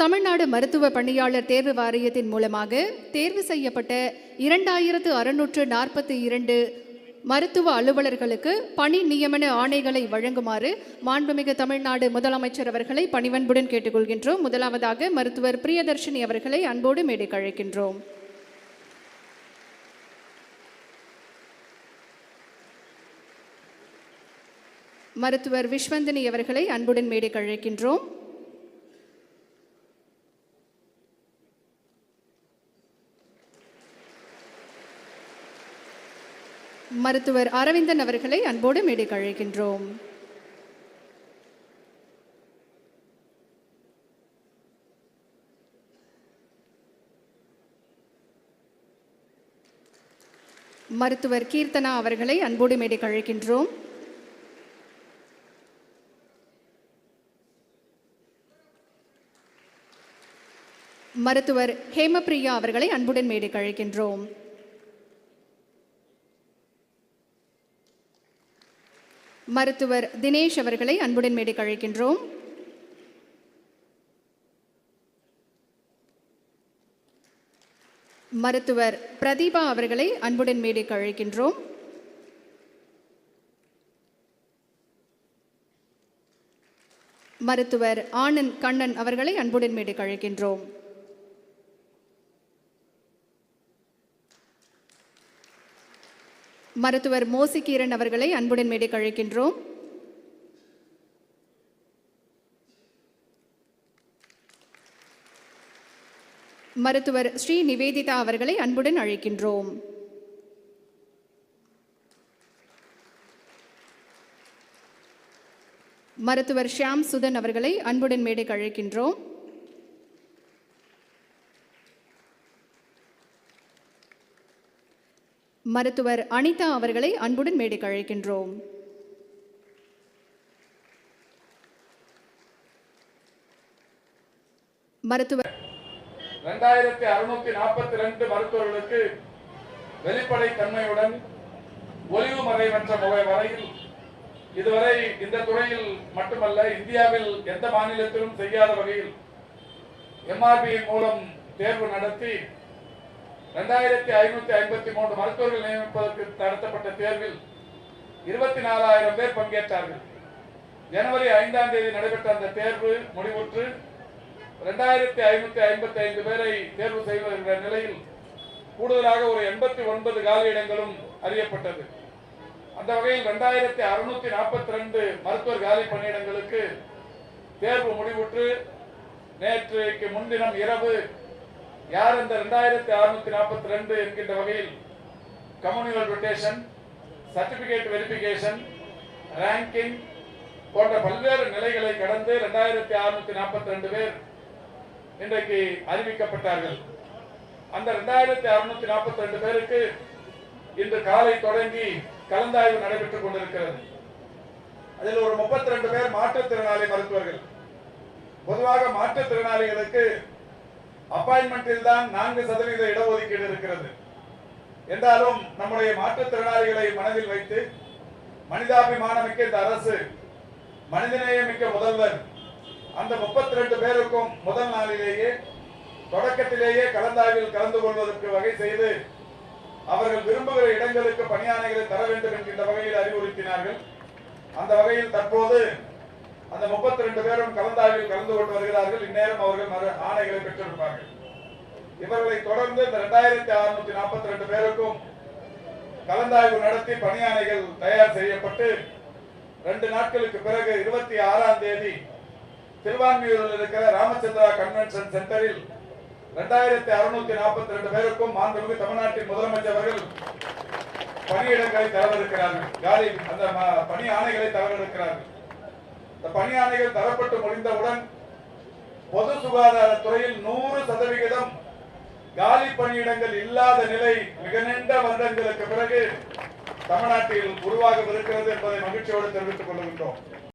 தமிழ்நாடு மருத்துவ பணியாளர் தேர்வு வாரியத்தின் மூலமாக தேர்வு செய்யப்பட்ட இரண்டாயிரத்து அறுநூற்று நாற்பத்தி இரண்டு மருத்துவ அலுவலர்களுக்கு பணி நியமன ஆணைகளை வழங்குமாறு மாண்புமிகு தமிழ்நாடு முதலமைச்சர் அவர்களை பணிவன்புடன் கேட்டுக்கொள்கின்றோம். முதலாவதாக மருத்துவர் பிரியதர்ஷினி அவர்களை அன்போடு மேடைக்கு அழைக்கின்றோம். மருத்துவர் விஸ்வந்தினி அவர்களை அன்புடன் மேடைக்கு அழைக்கின்றோம். மருத்துவர் அரவிந்தன் அவர்களை அன்போடு மேடைக்கு அழைக்கின்றோம். மருத்துவர் கீர்த்தனா அவர்களை அன்போடு மேடைக்கு அழைக்கின்றோம். மருத்துவர் ஹேமபிரியா அவர்களை அன்புடன் மேடைக்கு அழைக்கின்றோம். மருத்துவர் தினேஷ் அவர்களை அன்புடன் மேடைக்கு அழைக்கின்றோம். மருத்துவர் பிரதீபா அவர்களை அன்புடன் மேடைக்கு அழைக்கின்றோம். மருத்துவர் ஆனந்த் கண்ணன் அவர்களை அன்புடன் மேடைக்கு அழைக்கின்றோம். மருத்துவர் மோசிகீரன் அவர்களை அன்புடன் மேடை கழிக்கின்றோம் மருத்துவர் ஸ்ரீ நிவேதிதா அவர்களை அன்புடன் அழைக்கின்றோம். மருத்துவர் ஷியாம் சுதன் அவர்களை அன்புடன் மேடைக்கு அழைக்கின்றோம். மருத்துவர் அனிதா அவர்களை அன்புடன் மேடைக்கு அழைக்கின்றோம். மருத்துவர் ரெண்டாயிரத்தி அறுநூத்தி நாற்பத்தி ரெண்டு மருத்துவர்களுக்கு வெளிப்படை தன்மையுடன் ஒளிவு மறைவற்ற முறை வரையில் இதுவரை இந்த துறையில் மட்டுமல்ல இந்தியாவில் எந்த மாநிலத்திலும் செய்யாத வகையில் எம்ஆர்பியின் மூலம் தேர்வு நடத்தி ரெண்டாயிரத்தி ஐநூத்தி ஐம்பத்தி மூன்று மருத்துவர்கள் நியமிப்பதற்கு நடத்தப்பட்ட தேர்வில் இருபத்தி நாலாயிரம் பேர் பங்கேற்றார்கள். ஜனவரி ஐந்தாம் தேதி நடைபெற்ற அந்த தேர்வு முடிவுற்று ரெண்டாயிரத்தி ஐநூத்தி ஐம்பத்தி ஐந்து பேரை தேர்வு செய்வதென்ற நிலையில் கூடுதலாக ஒரு எண்பத்தி ஒன்பது காலியிடங்களும் அறியப்பட்டது. அந்த வகையில் ரெண்டாயிரத்தி அறுநூத்தி நாற்பத்தி ரெண்டு மருத்துவர் காலி பணியிடங்களுக்கு தேர்வு முடிவுற்று நேற்றைக்கு முன்தினம் இரவு யார் இந்த ரெண்டாயிரத்தி அறுநூத்தி நாற்பத்தி ரெண்டு என்கின்ற வகையில் communal rotation certificate verification ranking போன்ற பல்வேறு நிலைகளை கடந்து ரெண்டாயிரத்தி அறுநூத்தி நாற்பத்தி ரெண்டு பேர் இன்றைக்கு அறிவிக்கப்பட்டார்கள். அந்த ரெண்டாயிரத்தி அறுநூத்தி நாற்பத்தி ரெண்டு பேருக்கு இன்று காலை தொடங்கி கலந்தாய்வு நடைபெற்றுக் கொண்டிருக்கிறது. அதில் ஒரு முப்பத்தி ரெண்டு பேர் மாற்றுத்திறனாளி மருத்துவர்கள். பொதுவாக மாற்றுத்திறனாளிகளுக்கு அப்பாயின்மெண்டில் தான் நான்கு சதவீத இடஒதுக்கீடு இருக்கிறது. என்றாலும் நம்முடைய மாற்றுத்திறனாளிகளை மனதில் வைத்து மனிதாபிமானமிக்க இந்த அரசு மனிதநேயமிக்க முதல்வர் அந்த முப்பத்தி ரெண்டு பேருக்கும் முதல் நாளிலேயே தொடக்கத்திலேயே கலந்தாய்வில் கலந்து கொள்வதற்கு வகை செய்து அவர்கள் விரும்புகிற இடங்களுக்கு பணியானைகளை தர வேண்டும் என்கின்ற வகையில் அறிவுறுத்தினார்கள். அந்த வகையில் தற்போது அந்த முப்பத்தி ரெண்டு பேரும் கலந்தாய்வில் கலந்து கொண்டு வருகிறார்கள். இந்நேரம் அவர்கள் மறு- ஆணைகளை பெற்றிருப்பார்கள். இவர்களை தொடர்ந்து இந்த இரண்டாயிரத்தி அறுநூத்தி நாற்பத்தி ரெண்டு பேருக்கும் கலந்தாய்வு நடத்தி பணியானைகள் தயார் செய்யப்பட்டு ரெண்டு நாட்களுக்கு பிறகு இருபத்தி ஆறாம் தேதி திருவான்மியூரில் இருக்கிற ராமச்சந்திரா கன்வென்ஷன் சென்டரில் ரெண்டாயிரத்தி அறுநூத்தி நாற்பத்தி ரெண்டு பேருக்கும் மாண்புமிகு தமிழ்நாட்டின் முதலமைச்சர் அவர்கள் பணியிடங்களை தரவிருக்கிறார்கள். காலி அந்த பணி ஆணைகளை தரவிருக்கிறார்கள். இந்த பணி ஆணைகள் தரப்பட்டு முடிந்தவுடன் பொது சுகாதாரத்துறையில் நூறு சதவிகிதம் காலி பணியிடங்கள் இல்லாத நிலை மிக நீண்ட வருடங்களுக்கு பிறகு தமிழ்நாட்டில் உருவாகவிருக்கிறது என்பதை மகிழ்ச்சியோடு தெரிவித்துக் கொள்கின்றோம்.